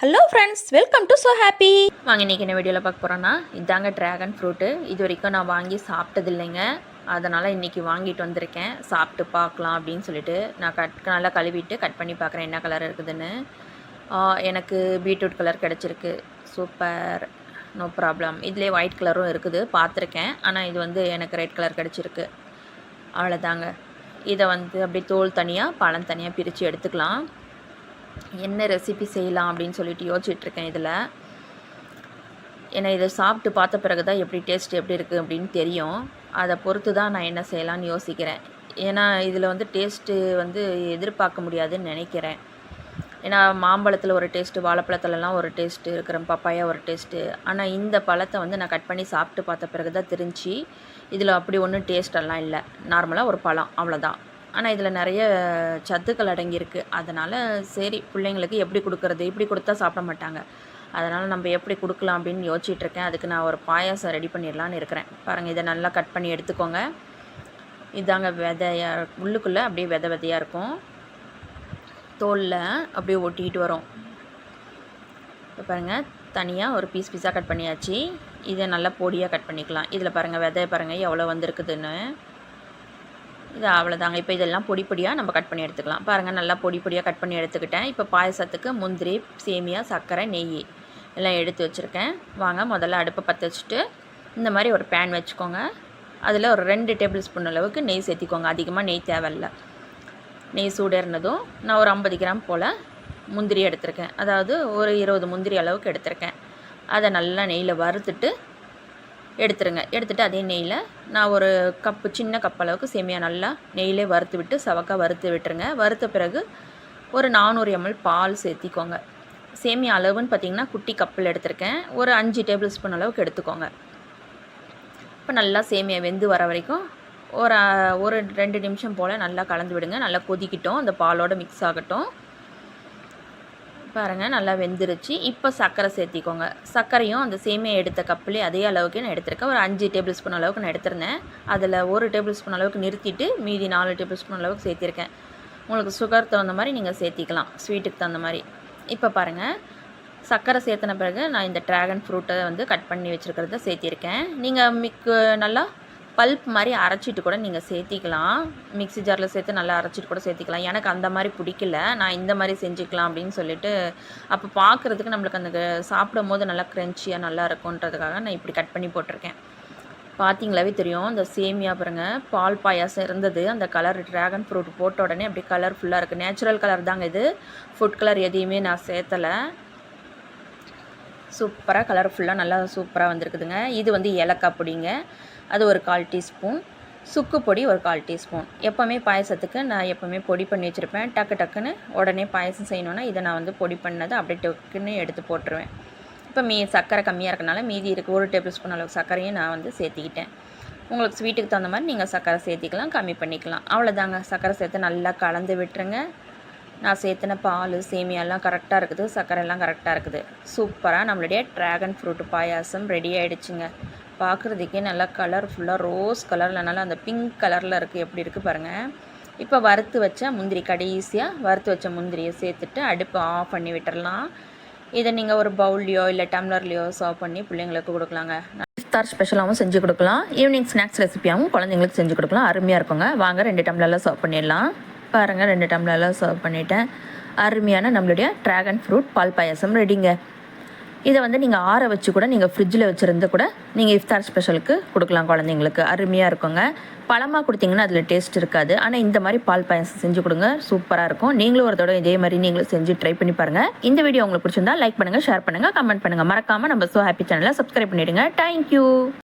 Hello friends welcome to so happy வாங்க இன்றைக்கி என்ன வீடியோவில் பார்க்க போகிறோன்னா இதாங்க ட்ராகன் ஃப்ரூட்டு இது வரைக்கும் நான் வாங்கி சாப்பிட்டது இல்லைங்க அதனால் இன்றைக்கி வாங்கிட்டு வந்திருக்கேன். சாப்பிட்டு பார்க்கலாம் அப்படின்னு சொல்லிட்டு நான் கட் நல்லா கழுவிட்டு கட் பண்ணி பார்க்குறேன் என்ன கலர் இருக்குதுன்னு. எனக்கு பீட்ரூட் கலர் கிடச்சிருக்கு. சூப்பர் நோ ப்ராப்ளம் இதுலேயே ஒயிட் கலரும் இருக்குது. பார்த்துருக்கேன். ஆனால் இது வந்து எனக்கு ரெட் கலர் கிடச்சிருக்கு. அவ்வளோதாங்க இதை வந்து அப்படியே தோல் தனியாக பழம் தனியாக பிரித்து எடுத்துக்கலாம். என்ன ரெசிபி செய்யலாம் அப்படின்னு சொல்லிட்டு யோசிச்சுட்ருக்கேன் இதில். ஏன்னா இதை சாப்பிட்டு பார்த்த பிறகு தான் எப்படி டேஸ்ட் எப்படி இருக்குது அப்படின்னு தெரியும். அதை பொறுத்து தான் நான் என்ன செய்யலாம்னு யோசிக்கிறேன். ஏன்னா இதில் வந்து டேஸ்ட்டு வந்து எதிர்பார்க்க முடியாதுன்னு நினைக்கிறேன். ஏன்னா மாம்பழத்தில் ஒரு டேஸ்ட்டு வாழைப்பழத்துலலாம் ஒரு டேஸ்ட்டு இருக்கிற பப்பாயா ஒரு டேஸ்ட்டு ஆனால் இந்த பழத்தை வந்து நான் கட் பண்ணி சாப்பிட்டு பார்த்த பிறகு தான் தெரிஞ்சு இதில் அப்படி ஒன்றும் டேஸ்டெல்லாம் இல்லை. நார்மலாக ஒரு பழம் அவ்வளோதான் ஆனால் இதில் நிறைய சத்துக்கள் அடங்கியிருக்கு. அதனால் சரி பிள்ளைங்களுக்கு எப்படி கொடுக்கறது? இப்படி கொடுத்தா சாப்பிட மாட்டாங்க. அதனால் நம்ம எப்படி கொடுக்கலாம் அப்படின்னு யோசிச்சுட்டு இருக்கேன் அதுக்கு நான் ஒரு பாயாசம் ரெடி பண்ணிடலான்னு இருக்கிறேன். பாருங்கள் இதை நல்லா கட் பண்ணி எடுத்துக்கோங்க. இதாங்க விதையாக உள்ளுக்குள்ளே அப்படியே விதை விதையாக இருக்கும். தோலில் அப்படியே ஒட்டிக்கிட்டு வரும். இப்போ பாருங்கள் தனியாக ஒரு பீஸ் பீஸாக கட் பண்ணியாச்சு. இதை நல்லா பொடியாக கட் பண்ணிக்கலாம். இதில் பாருங்கள் விதை பாருங்கள் எவ்வளோ வந்திருக்குதுன்னு. இது அவ்வளோதாங்க இப்போ இதெல்லாம் பொடி பொடியாக நம்ம கட் பண்ணி எடுத்துக்கலாம். பாருங்கள் நல்லா பொடி பொடியாக கட் பண்ணி எடுத்துக்கிட்டேன். இப்போ பாயசத்துக்கு முந்திரி சேமியா சர்க்கரை நெய் எல்லாம் எடுத்து வச்சுருக்கேன். வாங்க முதல்ல அடுப்பை பற்ற வச்சுட்டு இந்த மாதிரி ஒரு பேன் வச்சுக்கோங்க. அதில் ஒரு ரெண்டு டேபிள் ஸ்பூன் அளவுக்கு நெய் சேர்த்திக்கோங்க. அதிகமாக நெய் தேவையில்ல. நெய் சூடேறினதும் நான் ஒரு ஐம்பது கிராம் போல் முந்திரி எடுத்திருக்கேன். அதாவது ஒரு இருபது முந்திரி அளவுக்கு எடுத்திருக்கேன். அதை நல்லா நெய்யில் வறுத்துட்டு எடுத்துருங்க. எடுத்துட்டு அதே நெய்யில் நான் ஒரு கப்பு சின்ன கப் அளவுக்கு சேமியா நல்லா நெய்யிலே வறுத்து விட்டு சவக்காய் வறுத்து விட்டுருங்க. வறுத்த பிறகு ஒரு நானூறு எம்எல் பால் சேர்த்திக்கோங்க. சேமியா அளவுன்னு பார்த்தீங்கன்னா குட்டி கப்பில் எடுத்திருக்கேன். ஒரு அஞ்சு டேபிள் ஸ்பூன் அளவுக்கு எடுத்துக்கோங்க. இப்போ நல்லா சேமியா வெந்து வர வரைக்கும் ஒரு ஒரு ரெண்டு நிமிஷம் போல் நல்லா கலந்து விடுங்க. நல்லா கொதிக்கிட்டோம். அந்த பாலோட மிக்ஸ் ஆகட்டும். பாருங்கள் நல்லா வெந்துருச்சு. இப்போ சர்க்கரை சேர்த்திக்கோங்க. சர்க்கரையும் அந்த சேமியா எடுத்த கப்புலேயே அதே அளவுக்கு நான் எடுத்திருக்கேன். ஒரு அஞ்சு டேபிள் ஸ்பூன் அளவுக்கு நான் எடுத்திருந்தேன். அதில் ஒரு டேபிள் ஸ்பூன் அளவுக்கு நிறுத்திட்டு மீதி நாலு டேபிள் ஸ்பூன் அளவுக்கு சேர்த்திருக்கேன். உங்களுக்கு சுகர் தகுந்த மாதிரி நீங்கள் சேர்த்திக்கலாம். ஸ்வீட்டுக்கு தகுந்த மாதிரி. இப்போ பாருங்கள் சர்க்கரை சேர்த்தின பிறகு நான் இந்த ட்ராகன் ஃப்ரூட்டை வந்து கட் பண்ணி வச்சுருக்கிறத சேர்த்திருக்கேன். நீங்கள் மிக்கு நல்லா பல்ப் மாதிரி அரைச்சிட்டு கூட நீங்கள் சேர்த்திக்கலாம். மிக்ஸி ஜாரில் சேர்த்து நல்லா அரைச்சிட்டு கூட சேர்த்திக்கலாம். எனக்கு அந்த மாதிரி பிடிக்கல. நான் இந்த மாதிரி செஞ்சுக்கலாம் அப்படின்னு சொல்லிட்டு அப்போ பார்க்குறதுக்கு நம்மளுக்கு அந்த சாப்பிடும் போது நல்லா க்ரன்ச்சியாக நல்லா இருக்கும்ன்றதுக்காக நான் இப்படி கட் பண்ணி போட்டிருக்கேன். பார்த்தீங்களாவே தெரியும் இந்த சேமியா பாருங்க பால் பாயாசம் இருந்தது. அந்த கலர் ட்ராகன் ஃப்ரூட் போட்ட உடனே அப்படி கலர்ஃபுல்லாக இருக்குது நேச்சுரல் கலர் தாங்க இது. ஃபுட் கலர் எதையுமே நான் சேர்த்தலை. சூப்பராக கலர்ஃபுல்லாக நல்லா சூப்பராக வந்திருக்குதுங்க. இது வந்து ஏலக்காய் பொடிங்க. அது ஒரு கால் டீஸ்பூன். சுக்கு பொடி ஒரு கால் டீஸ்பூன். எப்போவுமே பாயசத்துக்கு நான் எப்போவுமே பொடி பண்ணி வச்சுருப்பேன். டக்கு டக்குன்னு உடனே பாயசம் செய்யணுன்னா இதை நான் வந்து பொடி பண்ணதை அப்படியே டக்குன்னு எடுத்து போட்டுருவேன். இப்போ மீ சர்க்கரை கம்மியாக இருக்கனால மீதி இருக்குது ஒரு டேபிள் ஸ்பூன் அளவுக்கு சர்க்கரையும் நான் வந்து சேர்த்திக்கிட்டேன். உங்களுக்கு ஸ்வீட்டுக்கு தகுந்த மாதிரி நீங்கள் சர்க்கரை சேர்த்திக்கலாம் கம்மி பண்ணிக்கலாம். அவ்வளோதாங்க சர்க்கரை சேர்த்து நல்லா கலந்து விட்டுருங்க. நான் சேர்த்துன பால் சேமியாலாம் கரெக்டாக இருக்குது. சர்க்கரை எல்லாம் கரெக்டாக இருக்குது. சூப்பராக நம்மளுடைய ட்ராகன் ஃப்ரூட் பாயாசம் ரெடி ஆகிடுச்சிங்க பார்க்குறதுக்கே நல்லா கலர்ஃபுல்லாக ரோஸ் கலரில் நல்லா அந்த பிங்க் கலரில் இருக்குது எப்படி இருக்குது பாருங்கள் இப்போ வறுத்து வச்ச முந்திரி கடைசியாக வறுத்து வச்ச முந்திரியை சேர்த்துட்டு அடுப்பை ஆஃப் பண்ணி விட்டுடலாம் இதை நீங்கள் ஒரு பவுல்லையோ இல்லை டம்ளர்லையோ சர்வ் பண்ணி பிள்ளைங்களுக்கு கொடுக்கலாங்க. இஃப்தார் ஸ்பெஷலாகவும் செஞ்சு கொடுக்கலாம். ஈவினிங் ஸ்நாக்ஸ் ரெசிபியாகவும் குழந்தைங்களுக்கு செஞ்சு கொடுக்கலாம். அருமையாக இருக்குங்க. வாங்க ரெண்டு டம்ளரில் சர்வ் பண்ணிடலாம். பாருங்கள் ரெண்டு டம்ளரில் சர்வ் பண்ணிவிட்டேன் அருமையான நம்மளுடைய ட்ராகன் ஃப்ரூட் பால் பாயாசம் ரெடிங்க இதை வந்து நீங்கள் ஆற வச்சு கூட நீங்கள் ஃப்ரிட்ஜில் வச்சுருந்து கூட நீங்கள் இஃப்தார் ஸ்பெஷலுக்கு கொடுக்கலாம் குழந்தைங்களுக்கு. அருமையாக இருக்குங்க. பழமாக கொடுத்தீங்கன்னா அதில் டேஸ்ட் இருக்காது. ஆனால் இந்த மாதிரி பால் பாயசம் செஞ்சு கொடுங்க. சூப்பராக இருக்கும். நீங்களும் ஒரு தடவை இதே மாதிரி நீங்களும் செஞ்சு ட்ரை பண்ணி பாருங்கள் இந்த வீடியோ உங்களுக்கு பிடிச்சிருந்தா லைக் பண்ணுங்கள் ஷேர் பண்ணுங்கள் கமெண்ட் பண்ணுங்கள் மறக்காமல் நம்ம ஸோ ஹாப்பி சேனலை சப்ஸ்கிரைப் பண்ணிவிடுங்க தேங்க்யூ